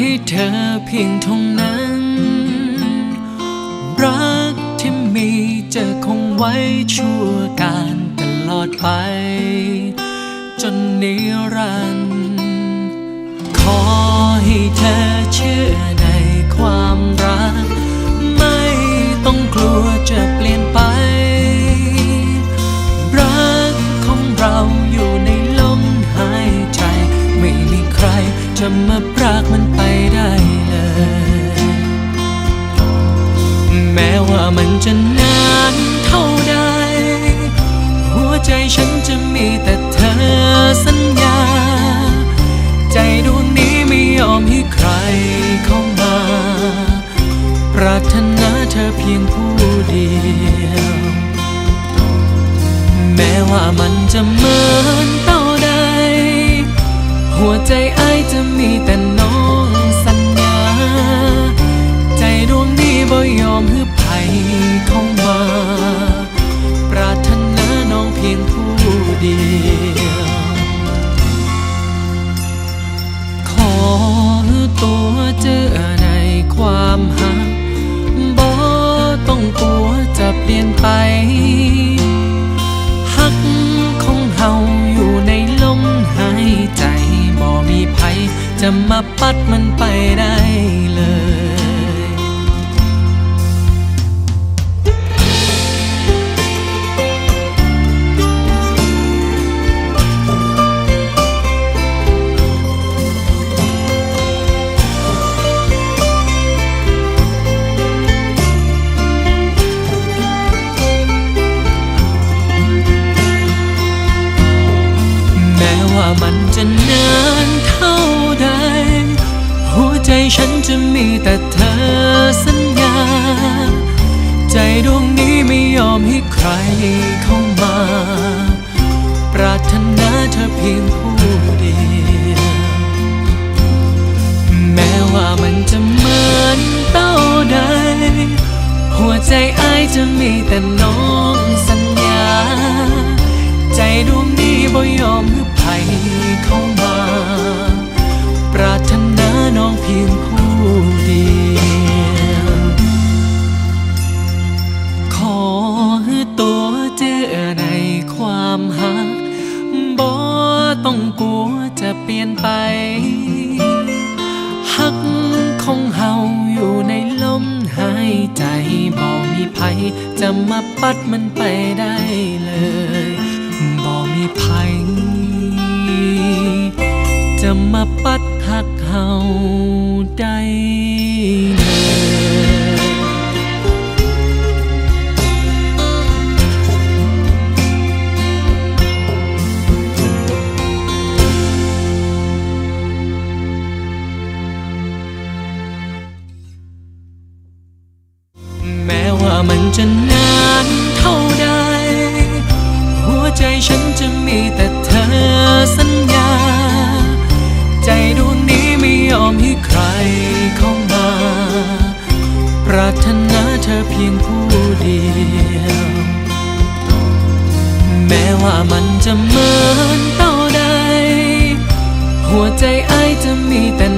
ให้เธอเพียงเท่านั้น รักที่มีจะคงไว้ชั่วการตลอดไป จนนิรันดร์ขอให้เธอเชื่อในความรัก ไม่ต้องกลัวจะเปลี่ยนไป รักของเราอยู่ในลมหายใจ ไม่มีใครจะมา ว่ามันจะนานเท่าใด หัวใจฉันจะมีแต่เธอสัญญา ใจดวงนี้ไม่ยอมให้ใครเข้ามา ปรารถนาเธอเพียงผู้เดียว แม้ว่ามันจะเหมือนเต้าใด หัวใจไอจะมีแต่น้องสัญญา ใจดวงนี้บ่ยอมให้ เข้ามา ปรารถนาน้องเพียงผู้เดียว ขอตัวเจอในความหักบ่ต้องกลัวจะเปลี่ยนไปหักของเฮาอยู่ในลมหายใจบ่มีภัยจะมาปัดมันไปได้ ฉันจะมีแต่เธอสัญญา ใจดวงนี้ไม่ยอมให้ใครเข้ามา ปรารถนาเธอเพียงผู้เดียว แม้ว่ามันจะ จะเปลี่ยนไปหักของเฮาอยู่ในลมหายใจบ่มีภัยจะมาปัดมันไปได้เลยบ่มีภัยจะมาปัดหักเฮาได้ามันจะนานเท่าใด หัวใจฉันจะมีแต่เธอสัญญา ใจดวงนี้ไม่ยอมให้ใครเข้ามา ปรารถนาเธอเพียงผู้เดียว แม้ว่ามันจะเหมือนเต้าใด หัวใจไอจะมีแต่